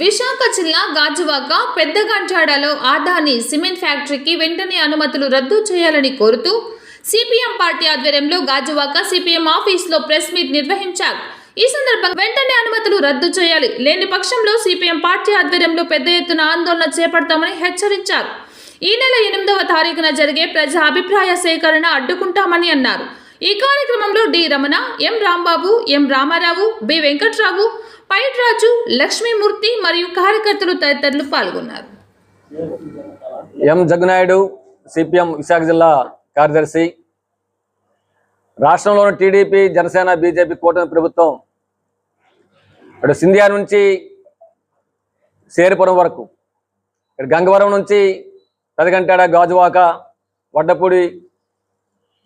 విశాఖ జిల్లా గాజువాక పెద్దగంటాడలో ఆదాని సిమెంట్ ఫ్యాక్టరీకి వెంటనే అనుమతులు రద్దు చేయాలని కోరుతూ సిపిఎం పార్టీ ఆధ్వర్యంలో గాజువాక సిపిఎం ఆఫీసులో ప్రెస్ మీట్ నిర్వహించారు. ఈ సందర్భంగా వెంటనే అనుమతులు రద్దు చేయాలి. లేని పక్షంలో సిపిఎం పార్టీ ఆధ్వర్యంలో పెద్ద ఎత్తున ఆందోళన చేపడతామని హెచ్చరించారు. ఈ నెల ఎనిమిదవ తారీఖున జరిగే ప్రజా అభిప్రాయ సేకరణ అడ్డుకుంటామని అన్నారు. ఈ కార్యక్రమంలో D Ramana M Rambabu M Ramarao B Venkatrao Paitraju Lakshmimurthy మరియు కార్యకర్తలు తదితరులు పాల్గొన్నారు. ఎం జగ్నాయుడు సిపిఎం విశాఖ జిల్లా కార్యదర్శి. రాష్ట్రంలోని టీడీపీ జనసేన బీజేపీ కూటమి ప్రభుత్వం ఇక్కడ సింధియా నుంచి శేరిపురం వరకు ఇక్కడ గంగవరం నుంచి పెదగంటాడ గాజువాక వడ్డపూడి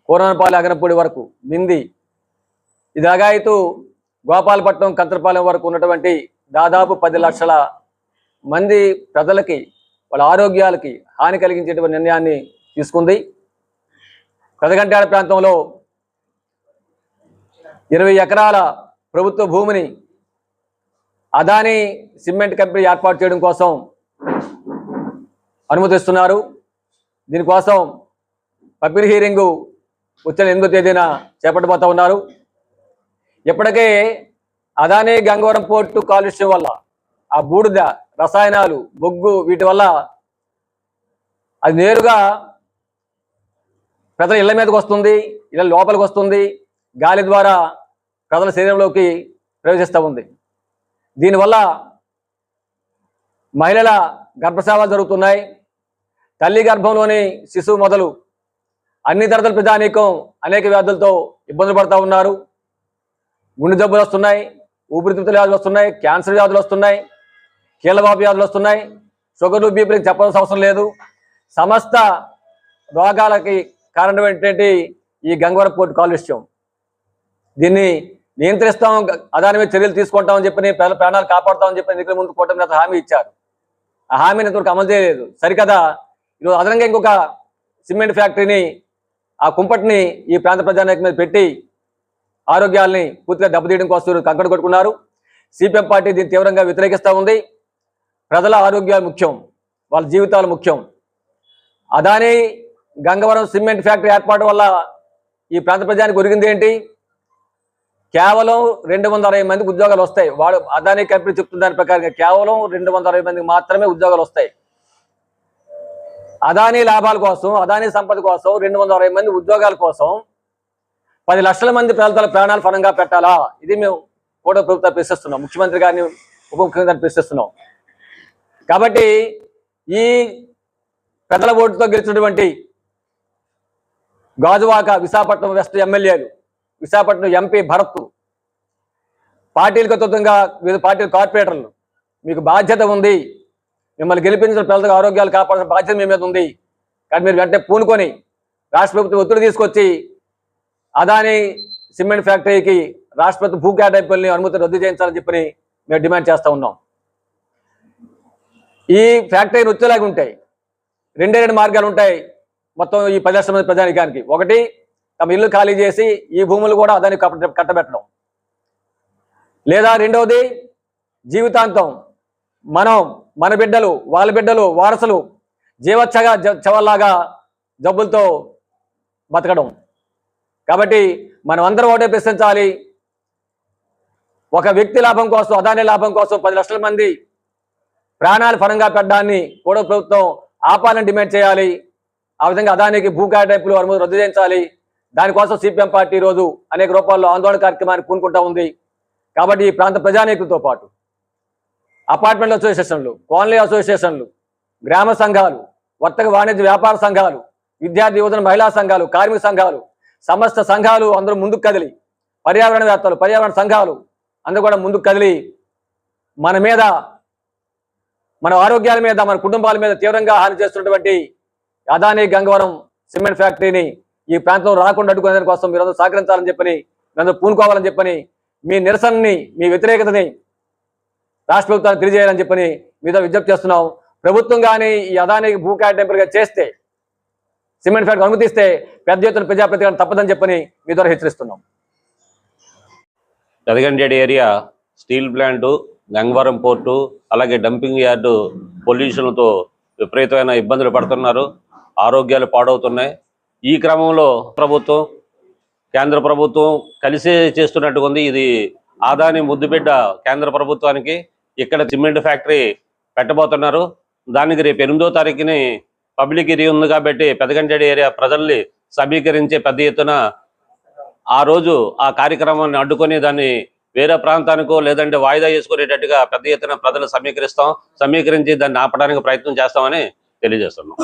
కూరనపాలి అగనపూడి వరకు నింది ఇది గోపాలపట్నం కంతరపాలెం వరకు ఉన్నటువంటి దాదాపు పది లక్షల మంది ప్రజలకి వాళ్ళ ఆరోగ్యాలకి హాని కలిగించేటువంటి నిర్ణయాన్ని తీసుకుంది. పెదగంటాడ ప్రాంతంలో ఇరవై ఎకరాల ప్రభుత్వ భూమిని అదాని సిమెంట్ కంపెనీ ఏర్పాటు చేయడం కోసం అనుమతిస్తున్నారు. దీనికోసం పబ్లిక్ హీరింగు వచ్చే ఎనిమిదో తేదీన చేపట్టబోతా ఉన్నారు. ఇప్పటికే అదాని గంగవరం పోర్టు కాలుష్యం వల్ల ఆ బూడిద రసాయనాలు బొగ్గు వీటి వల్ల అది నేరుగా ప్రజల ఇళ్ళ మీదకి వస్తుంది ఇళ్ళ లోపలికి వస్తుంది గాలి ద్వారా ప్రజల శరీరంలోకి ప్రవేశిస్తూ ఉంది. దీనివల్ల మహిళల గర్భశావాలు జరుగుతున్నాయి. తల్లి గర్భంలోని శిశువు మొదలు అన్ని తరగతుల ప్రజానీకం అనేక వ్యాధులతో ఇబ్బందులు పడుతూ ఉన్నారు. గుండె జబ్బులు వస్తున్నాయి ఊపిరితిత్తుల వ్యాధులు వస్తున్నాయి క్యాన్సర్ వ్యాధులు వస్తున్నాయి కీళ్ళబాబు వ్యాధులు వస్తున్నాయి. షుగర్లు బీపీలకు చెప్పాల్సిన అవసరం లేదు. సమస్త రోగాలకి కారణం ఏంటంటే ఈ గంగవరం పోర్టు కాలుష్యం. దీన్ని నియంత్రిస్తాం అదాని మీద చర్యలు తీసుకుంటామని చెప్పి ప్రజల ప్రాణాలు కాపాడుతామని చెప్పి ఎన్నికల ముందు కూటమి నేత హామీ ఇచ్చారు. ఆ హామీని ఇంతవరకు అమలు చేయలేదు. సరికదా? ఈరోజు అదనంగా ఇంకొక సిమెంట్ ఫ్యాక్టరీని ఆ కుంపటిని ఈ ప్రాంత ప్రజానాయక మీద పెట్టి ఆరోగ్యాల్ని పూర్తిగా దెబ్బతీయడం కోసం కంకణ కొట్టుకున్నారు. సిపిఎం పార్టీ దీన్ని తీవ్రంగా వ్యతిరేకిస్తూ ఉంది. ప్రజల ఆరోగ్యాలు ముఖ్యం వాళ్ళ జీవితాలు ముఖ్యం. అదాని గంగవరం సిమెంట్ ఫ్యాక్టరీ ఏర్పాటు వల్ల ఈ ప్రాంత ప్రజానికి ఒరిగింది ఏంటి? కేవలం రెండు వందల అరవై మందికి ఉద్యోగాలు వస్తాయి. వాడు అదాని కంపెనీ చెప్తున్న దాని ప్రకారంగా కేవలం రెండు వందల అరవై మందికి మాత్రమే ఉద్యోగాలు వస్తాయి. అదానీ లాభాల కోసం అదానీ సంపద కోసం రెండు వందల అరవై మంది ఉద్యోగాల కోసం పది లక్షల మంది ప్రజల ప్రాణాలు ఫలంగా పెట్టాలా? ఇది మేము కూడా ప్రభుత్వం ప్రశ్నిస్తున్నాం. ముఖ్యమంత్రి గారిని ఉప ముఖ్యమంత్రి ప్రశ్నిస్తున్నాం. కాబట్టి ఈ ప్రజల ఓటుతో గెలిచినటువంటి గాజువాక విశాఖపట్నం వెస్ట్ ఎమ్మెల్యేలు విశాఖపట్నం ఎంపీ భరత్ పార్టీలకు అతీతంగా వివిధ పార్టీల కార్పొరేటర్లు మీకు బాధ్యత ఉంది. మిమ్మల్ని గెలిపించిన పిల్లలకు ఆరోగ్యాలు కాపాడాల్సిన బాధ్యత మీ మీద ఉంది. కానీ మీరు వెంటనే పూనుకొని రాష్ట్ర ప్రభుత్వం ఒత్తిడి తీసుకొచ్చి అదాని సిమెంట్ ఫ్యాక్టరీకి రాష్ట్ర ప్రభుత్వం భూ కేటాయింపుల్ని అనుమతి రద్దు చేయించాలని చెప్పని మేము డిమాండ్ చేస్తూ ఉన్నాం. ఈ ఫ్యాక్టరీని వచ్చేలాగా ఉంటాయి. రెండే రెండు మార్గాలు ఉంటాయి. మొత్తం ఈ పది లక్షల మంది ప్రజానికానికి. ఒకటి తమ ఇల్లు ఖాళీ చేసి ఈ భూములు కూడా అదాని కట్టబెట్టడం. లేదా రెండవది జీవితాంతం మనం మన బిడ్డలు వాళ్ళ బిడ్డలు వారసులు జీవచ్చగా చవల్లాగా జబ్బులతో బతకడం. కాబట్టి మనం అందరం ఒకటే ప్రశ్నించాలి. ఒక వ్యక్తి లాభం కోసం అదాని లాభం కోసం పది లక్షల మంది ప్రాణాలు పరంగా పెట్టడాన్ని కూడా ప్రభుత్వం ఆపాలని డిమాండ్ చేయాలి. ఆ విధంగా అదానికి భూ కేటాయింపులు అనుమతి రద్దు చేయించాలి. దానికోసం సిపిఎం పార్టీ ఈరోజు రోజు అనేక రూపాల్లో ఆందోళన కార్యక్రమాన్ని పూనుకుంటా ఉంది. కాబట్టి ఈ ప్రాంత ప్రజానీకులతో పాటు అపార్ట్మెంట్ అసోసియేషన్లు కాలనీ అసోసియేషన్లు గ్రామ సంఘాలు వర్తక వాణిజ్య వ్యాపార సంఘాలు విద్యార్థి యువజన మహిళా సంఘాలు కార్మిక సంఘాలు సమస్త సంఘాలు అందరూ ముందుకు కదిలి పర్యావరణ పర్యావరణవేత్తలు పర్యావరణ సంఘాలు అందరూ కూడా ముందుకు కదిలి మన మీద మన ఆరోగ్యాల మీద మన కుటుంబాల మీద తీవ్రంగా హాని చేస్తున్నటువంటి అదానీ గంగవరం సిమెంట్ ఫ్యాక్టరీని ఈ ప్రాంతంలో రాకుండా అడ్డుకునే కోసం మీరందరూ సహకరించాలని చెప్పని మీరందరూ పూనుకోవాలని చెప్పని మీ నిరసనని మీ వ్యతిరేకతని రాష్ట్ర ప్రభుత్వాన్ని తెలియజేయాలని చెప్పని మీతో విజ్ఞప్తి చేస్తున్నాం. ప్రభుత్వం కానీ ఈ అదానికి భూ కేటాయింపులుగా చేస్తే సిమెంట్ ఫ్యాక్టరీ అనుమతిస్తే పెద్ద ఎత్తున ప్రజాప్రతిగా తప్పదని చెప్పని మీ ద్వారా హెచ్చరిస్తున్నాం. Pedagantyada area steel plant Gangavaram port అలాగే డంపింగ్ యార్డు పొల్యూషన్తో విపరీతమైన ఇబ్బందులు పడుతున్నారు. ఆరోగ్యాలు పాడవుతున్నాయి. ఈ క్రమంలో ప్రభుత్వం కేంద్ర ప్రభుత్వం కలిసే చేస్తున్నట్టుగా ఉంది ఇది ఆదాని ముద్దుబిడ్డ కేంద్ర ప్రభుత్వానికి ఇక్కడ సిమెంట్ ఫ్యాక్టరీ పెట్టబోతున్నారు. దానికి రేపు ఎనిమిదో తారీఖుని పబ్లిక్ ఇది ఉంది కాబట్టి పెదగంజడి ఏరియా ప్రజల్ని సమీకరించే పెద్ద ఎత్తున ఆ రోజు ఆ కార్యక్రమాన్ని అడ్డుకొని దాన్ని వేరే ప్రాంతానికో లేదంటే వాయిదా చేసుకునేటట్టుగా పెద్ద ఎత్తున ప్రజలు సమీకరిస్తాం. సమీకరించి దాన్ని ఆపడానికి ప్రయత్నం చేస్తామని తెలియజేస్తున్నాం.